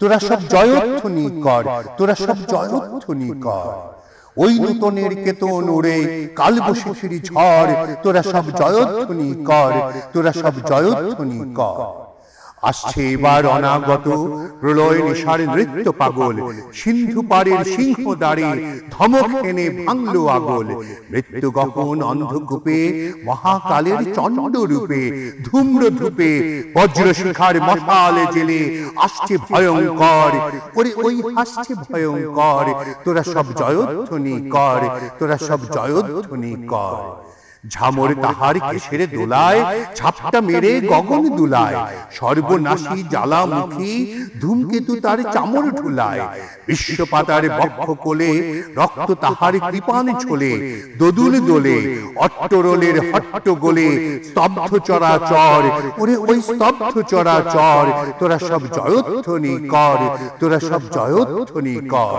তোরা সব জয়ধ্বনি কর তোরা সব জয়ধ্বনি কর। ওই নূতনের কেতন ওরে কাল বসে ঝড় তোরা সব জয়ধ্বনি কর তোরা সব জয়ধ্বনি কর। আসছে এবার অনাগত, প্রলয় নিশার নৃত্য পাগল, সিন্ধু পাড়ের সিংহ দাঁড়ে ধমক এনে ভাঙলো আগল। মৃত্যু গহন অন্ধকূপে, মহাকালের চন্ড রূপে ধূম্র ধূপে বজ্রশিখার মশালে জেলে আসছে ভয়ঙ্কর। ওরে, ওই আসছে ভয়ঙ্কর। তোরা সব জয়ধ্বনি কর, তোরা সব জয়ধ্বনি কর। ঝামর তাহার কেশের দোলায় ছাপটা মেরে গগন দুলায়। সর্বনাশী জ্বালামুখী ধূমকেতু তার চামর ঢুলায় বিশ্বপাতার বক্ষ কোলে রক্ত তাহার কৃপান ছোলে দোদুল দোলে অট্টরোলের হট্ট গোলে স্তব্ধ চরাচর ওরে ওই স্তব্ধ চরাচর তোরা সব জয়ধ্বনি কর। তোরা সব জয়ধ্বনি কর।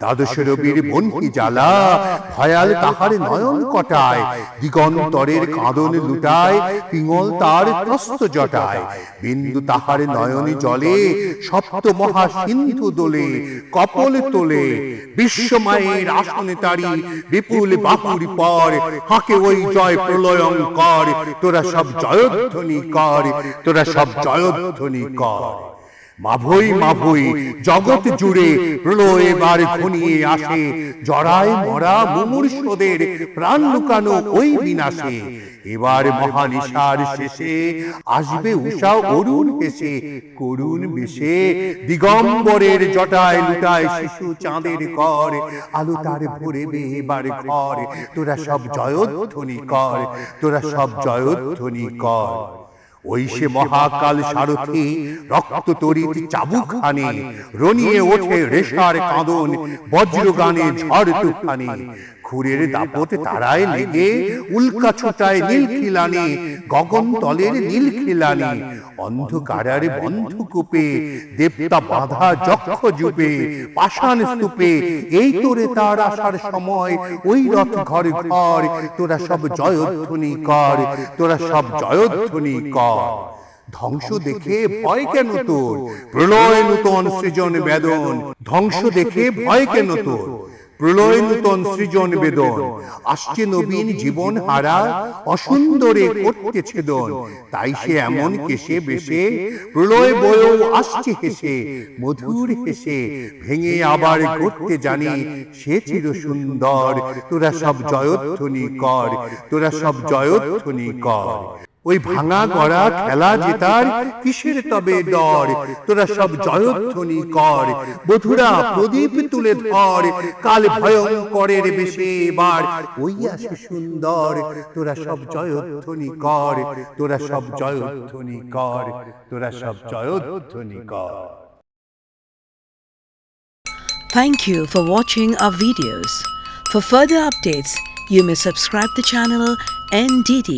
দ্বাদশ রবির বন্টি জ্বালা? ভয়াল তাহার নয়ন কটায়। দিগন্তরের কাঁদন লুটায় তার ত্রস্ত জটায়। বিন্দু তাহার নয়ন জলে সপ্ত মহা সিন্ধু দোলে কপল তোলে। বিশ্বমায়ের আসনে তারি বিপুল বাহুর পর হাঁকে ওই জয় প্রলয়ঙ্কর। তোরা সব জয়ধ্বনি কর তোরা সব জয়ধ্বনি কর। মাভই মাভই জগৎ জুড়ে প্রলয় এবার ঘনিয়ে আসে। জড়ায় মরা মুমূর্ষদের প্রাণ লুকানো ওই বিনাশে। এবার মহানিশার শেষে আসবে উষা অরুণ হেসে করুণ বেশে দিগম্বরের জটায় লুটায় শিশু চাঁদের কর আলো তার ভরবে এবার ঘর। তোরা সব জয়ধ্বনি কর। তোরা সব জয়ধ্বনি কর। ওই সে মহাকাল সারথি রক্ত তরিত চাবুক হানে রনিয়ে ওঠে রেশার কাঁদন বজ্রগানে ঝড় তুফানে দাপট তারায় লেগে উল্কা ছোটায় নীল খিলানি গগন তলের নীল খিলানি অন্ধকারার বন্ধ কূপে দেবতা বাঁধা যক্ষ জুপে পাষাণ স্তূপে এই তোরে তার আসার সময় ওই রথ ঘর ঘর তোরা সব জয়ধ্বনি কর তোরা সব জয়ধ্বনি কর। ধ্বংস দেখে ভয় কেন তোর? প্রলয় নূতন সৃজন বেদন। ধ্বংস দেখে ভয় কেন তোর? প্রলয় নূতন সৃজন বেদন। আসছে নবীন জীবন হারা, অসুন্দরে করতে ছেদন। তাই সে এমন কেসে বেশে, প্রলয় বয়েও আসছে হেসে, মধুর হেসে, ভেঙে আবার করতে জানি, সে চির সুন্দর। তোরা সব জয়ধ্বনি কর, তোরা সব জয়ধ্বনি কর। ওই ভাঙা গড়া খেলা জেতার কিসের তবে ডর? তোরা সব জয়ধ্বনি কর। বধুরা প্রদীপ তুলে ধর। কাল ভয়ঙ্করের বেশে এবার। ওই আসে সুন্দর। তোরা সব জয়ধ্বনি কর। তোরা সব জয়ধ্বনি কর। তোরা সব জয়ধ্বনি কর। Thank you for watching our videos. For further updates, you may subscribe the channel NDD